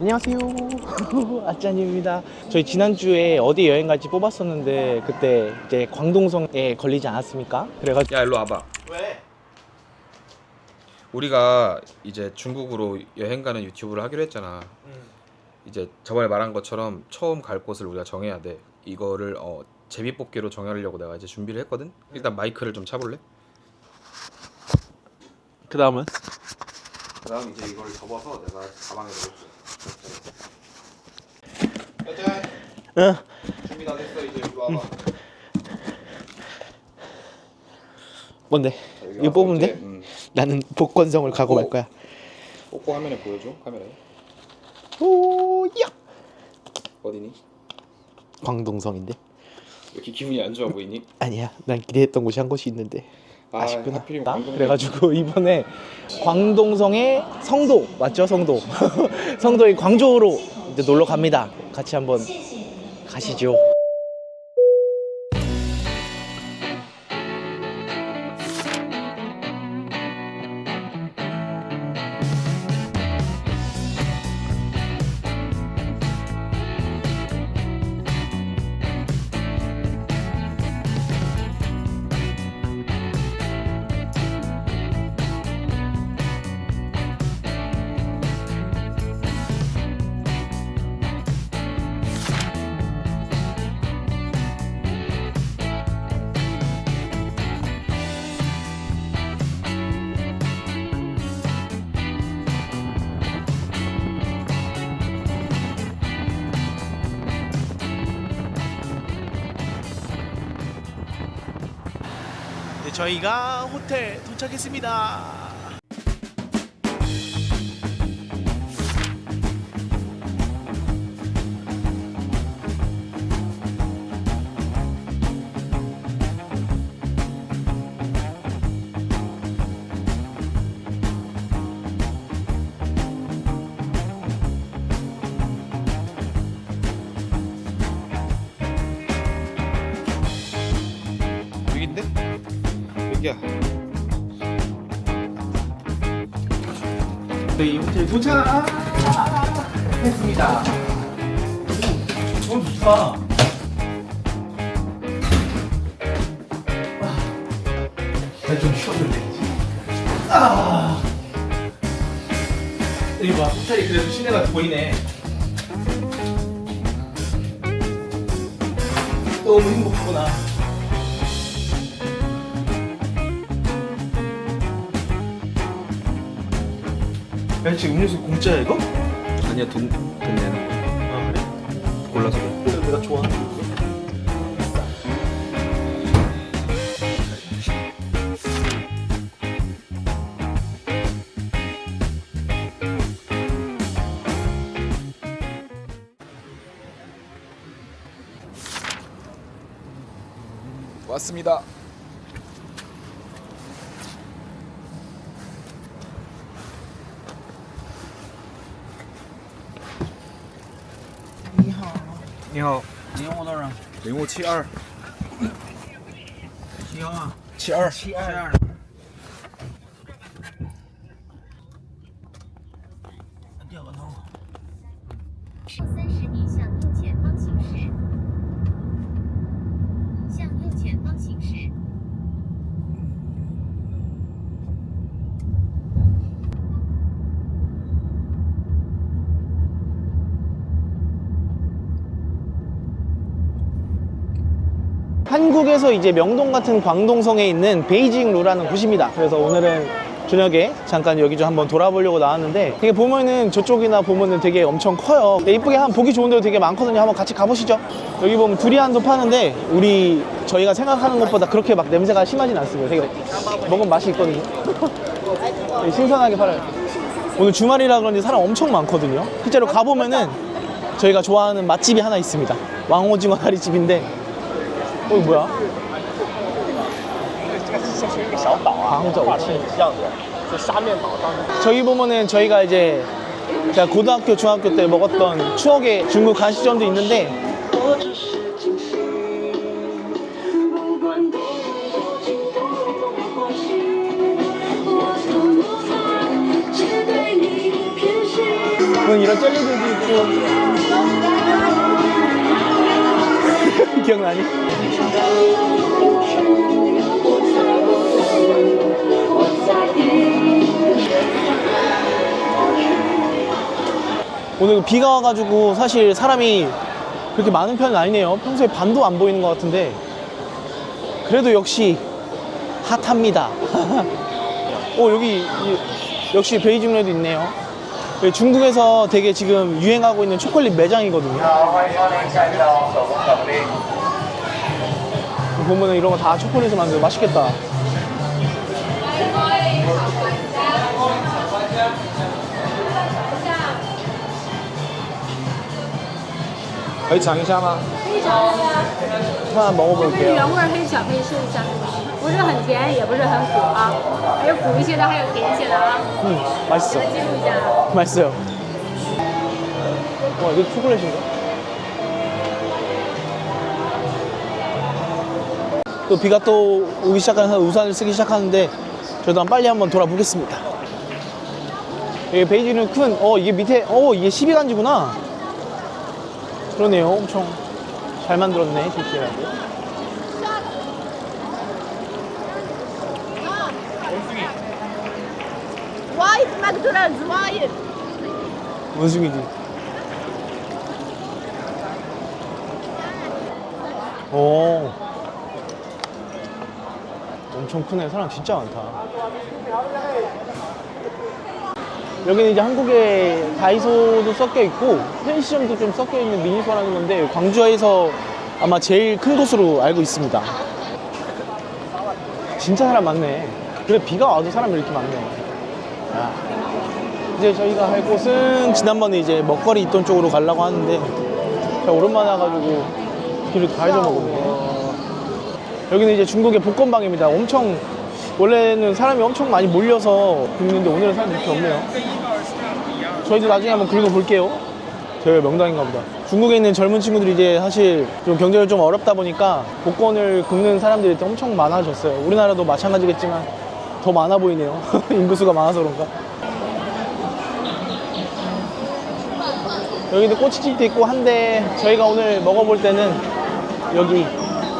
안녕하세요. 아짜님입니다. 저희 지난주에 어디 여행 갈지 뽑았었는데 그때 이제 광동성에 걸리지 않았습니까? 그래가지고 야 일로 와봐. 왜? 우리가 이제 중국으로 여행 가는 유튜브를 하기로 했잖아. 이제 저번에 말한 것처럼 처음 갈 곳을 우리가 정해야 돼. 이거를 어, 제비 뽑기로 정하려고 내가 이제 준비를 했거든. 일단 마이크를 좀 차볼래? 그 다음은? 그 다음 이제 이걸 접어서 내가 가방에 넣을게. 응. 준비 다 됐어 이제 일로 와봐. 뭔데? 여기 이거 와서 뽑으면 이제, 돼? 음, 나는 복권성을 가고 말 거야. 뽑고 화면에 보여줘. 카메라에. 오, 야! 어디니? 광동성인데? 왜 이렇게 기분이 안 좋아 보이니? 아니야. 난 기대했던 곳이 한 곳이 있는데 아, 아쉽구나. 그래가지고 이번에 광동성의 성도 맞죠? 성도. 성도의 광주로 이제 놀러 갑니다. 같이 한번 가시죠. 저희가 호텔 도착했습니다. 도착했습니다. 너무 좋다. 나좀 쉬었는데. 아. 여기 봐, 호텔이 그래도 시내가 보이네. 너무 행복하구나. 야, 지금 음료수 공짜야 이거? 아니야 돈, 돈 내는 거. 아 그래? 골라서 내. 그래 내가 좋아하는 거. 왔습니다. 你好。零五多少？零五七二。七幺啊。七二。七二。 한국에서 이제 명동 같은 광동성에 있는 베이징 루라는 곳입니다. 그래서 오늘은 저녁에 잠깐 여기 좀 한번 돌아보려고 나왔는데 되게 보면은 저쪽이나 보면은 되게 엄청 커요. 이쁘게 한 보기 좋은 데도 되게 많거든요. 한번 같이 가보시죠. 여기 보면 두리안도 파는데 우리 저희가 생각하는 것보다 그렇게 막 냄새가 심하진 않습니다. 되게 먹으면 맛이 있거든요. 신선하게 팔아요. 오늘 주말이라 그런지 사람 엄청 많거든요. 실제로 가보면은 저희가 좋아하는 맛집이 하나 있습니다. 왕오징어 다리집인데 어, 이거 뭐야? 杭州저기 보면은 저희가 이제 제가 고등학교, 중학교 때 먹었던 추억의 중국 간식점도 있는데 무슨 이런 젤리들도 있고 기억나니? 오늘 비가 와가지고 사실 사람이 그렇게 많은 편은 아니네요. 평소에 반도 안 보이는 것 같은데 그래도 역시 핫합니다. 오 여기 이- 역시 베이징로에도 있네요. 여기 중국에서 되게 지금 유행하고 있는 초콜릿 매장이거든요. 보면은 이런 거 다 초콜릿을 만들어 맛있겠다. 여기 장이샤마 可以尝一下， 하나 这是 먹어볼게요. 原味儿黑巧克力试一下，不是很甜，也不是很苦啊，还有苦一些的，还有甜一些的啊， 음, 맛있어. 来记录一下。 맛있어요. 와, 이거 초콜릿인가? 또 비가 또 오기 시작하면서 우산을 쓰기 시작하는데 저도 한 빨리 한번 돌아보겠습니다. 여기 베이징은 큰, 어, 이게 밑에, 어, 이게 12간지구나. 그러네요. 엄청 잘 만들었네, 디테일하게. وايد ماكدونالدز وايد 원숭이지. 오. 엄청 크네. 사람 진짜 많다. 여기는 이제 한국의 다이소도 섞여 있고 편의시장도 좀 섞여 있는 미니소라는 건데 광주에서 아마 제일 큰 곳으로 알고 있습니다. 진짜 사람 많네. 그래 비가 와도 사람이 이렇게 많네. 야. 이제 저희가 할 곳은 지난번에 이제 먹거리 있던 쪽으로 가려고 하는데 제가 오랜만에 와가지고 길을 다 잊어먹었네 여기는 이제 중국의 복권방입니다. 엄청 원래는 사람이 엄청 많이 몰려서 긁는데 오늘은 사람이 이렇게 없네요. 저희도 나중에 한번 긁어볼게요. 저희가 명당인가 보다. 중국에 있는 젊은 친구들이 이제 사실 좀 경제가 좀 어렵다 보니까 복권을 긁는 사람들이 엄청 많아졌어요. 우리나라도 마찬가지겠지만 더 많아 보이네요. 인구수가 많아서 그런가? 여기도 꼬치집도 있고 한데 저희가 오늘 먹어볼 때는 여기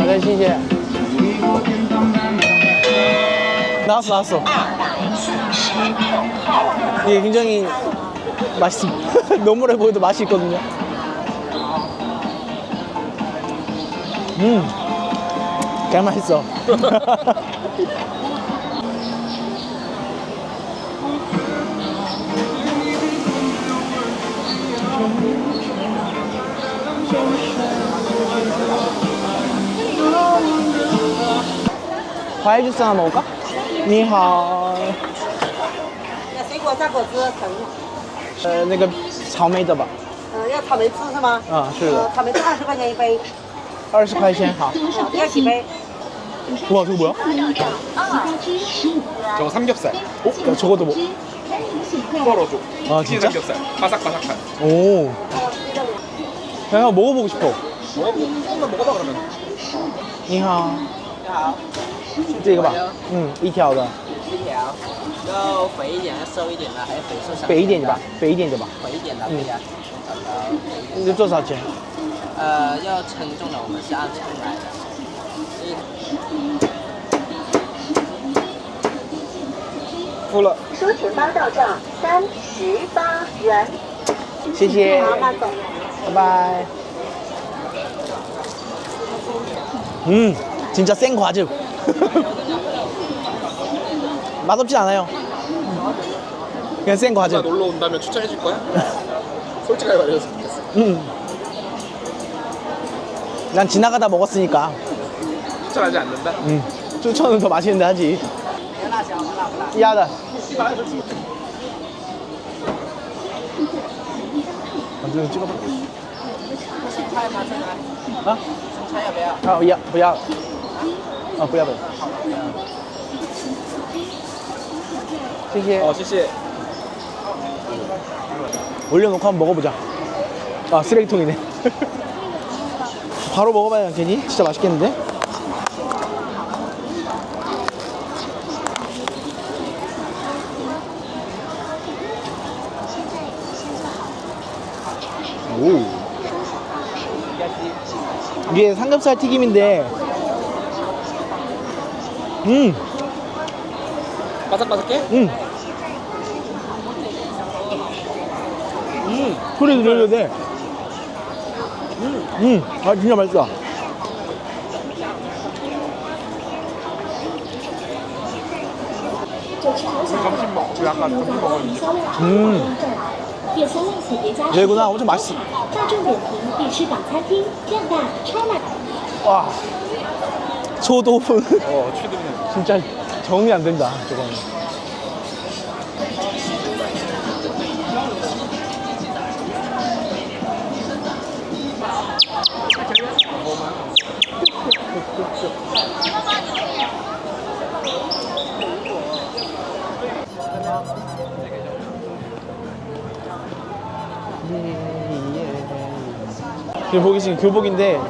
아가씨제 나왔어 나왔어. 이게 굉장히 맛있 노멀해 보여도 맛이 있거든요. 음개 맛있어. 과일 주스 하나 먹을까? 你好.那水果蘸果汁可以吗？呃，那个草莓的吧？嗯，要草莓汁是吗？啊，是的呃，草莓汁二十块钱一杯，二十块钱好。嗯要几杯？ 와, 저거 뭐야? 저거 삼겹살 어? 야, 저것도 뭐? 썰어줘 아, 진짜? 삼겹살 바삭바삭한 오. 그냥 한번 먹어보고 싶어. 먹어보고 조금만 먹어봐 그러면 你好. 这个吧，嗯，一条的。一条，要肥一点，要瘦一点的，还有肥瘦。肥一点的吧，肥一点的吧。肥一点的，嗯。呃，多少钱？呃，要称重的，我们是按称来的。付了。收钱包到账三十八元。谢谢。好，那走。拜拜。嗯，真正生快就。맛없진 않아요. 그냥 센 과즙. 놀러 온다면 추천해 줄 거야? 솔직하게 말해서 음. 난 지나가다 먹었으니까. 추천하지 않는다. 음. 추천은 더 맛있는데 하지. 要辣椒吗？辣不辣？ 야다. 완전 찍어봐. 青菜吗？这个？啊？青菜要不要？啊，不要不要， 啊不要不要，谢谢。 어, 谢谢. 올려놓고 한번 먹어보자. 아 쓰레기통이네. 바로 먹어봐야 않겠니? 진짜 맛있겠는데? 오. 이게 삼겹살 튀김인데, 음. 바삭바삭해? 음. 음. 소리 들려도 돼. 음. 음. 아, 진짜 맛있다. 점심 먹, 지 약간 점심 먹었는데. 음. 네, 얘구나, 엄청 맛있어. 음. 와. 초도분. 어, 취드는. 진짜 정이 안 된다, 저거는. 지금 보기 지금 교복인데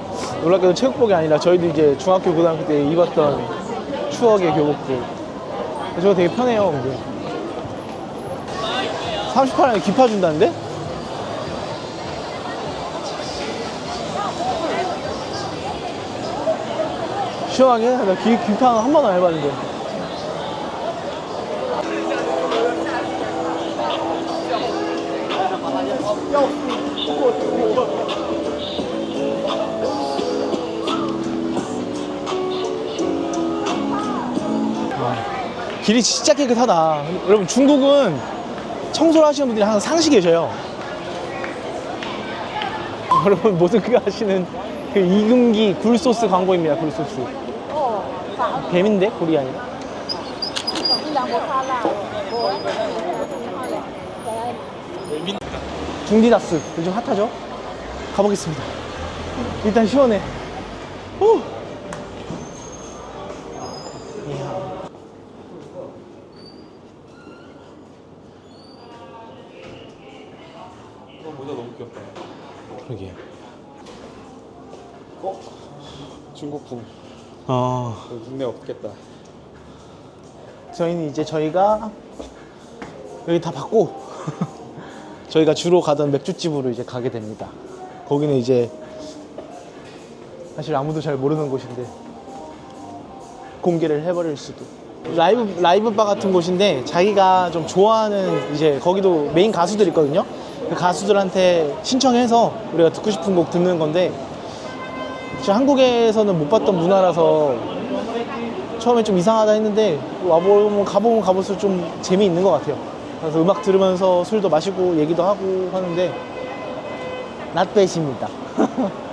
놀랍게도 체육복이 아니라 저희도 이제 중학교 고등학교 때 입었던 추억의 교복들 저거 되게 편해요 근데 38원에 기파 준다는데? 시원하게? 나 기, 기파 한 번도 안 해봤는데 길이 진짜 깨끗하다. 여러분 중국은 청소를 하시는 분들이 항상 상시 계셔요. 여러분 모두가 아시는 그 이금기 굴소스 광고입니다. 굴소스. 뱀인데 코리안이. 중디다스 요즘 핫하죠? 가보겠습니다. 일단 시원해. 오. 어, 모자 너무 귀엽다. 그러게. 어? 중국풍. 어. 국내 없겠다. 저희는 이제 저희가 여기 다 받고 저희가 주로 가던 맥주집으로 이제 가게 됩니다. 거기는 이제 사실 아무도 잘 모르는 곳인데 공개를 해버릴 수도. 라이브 라이브 바 같은 곳인데 자기가 좀 좋아하는 이제 거기도 메인 가수들 있거든요. 그 가수들한테 신청해서 우리가 듣고 싶은 곡 듣는 건데 진짜 한국에서는 못 봤던 문화라서 처음에 좀 이상하다 했는데 와보면 가보면 가볼수록 좀 재미있는 것 같아요. 그래서 음악 들으면서 술도 마시고 얘기도 하고 하는데 bad입니다.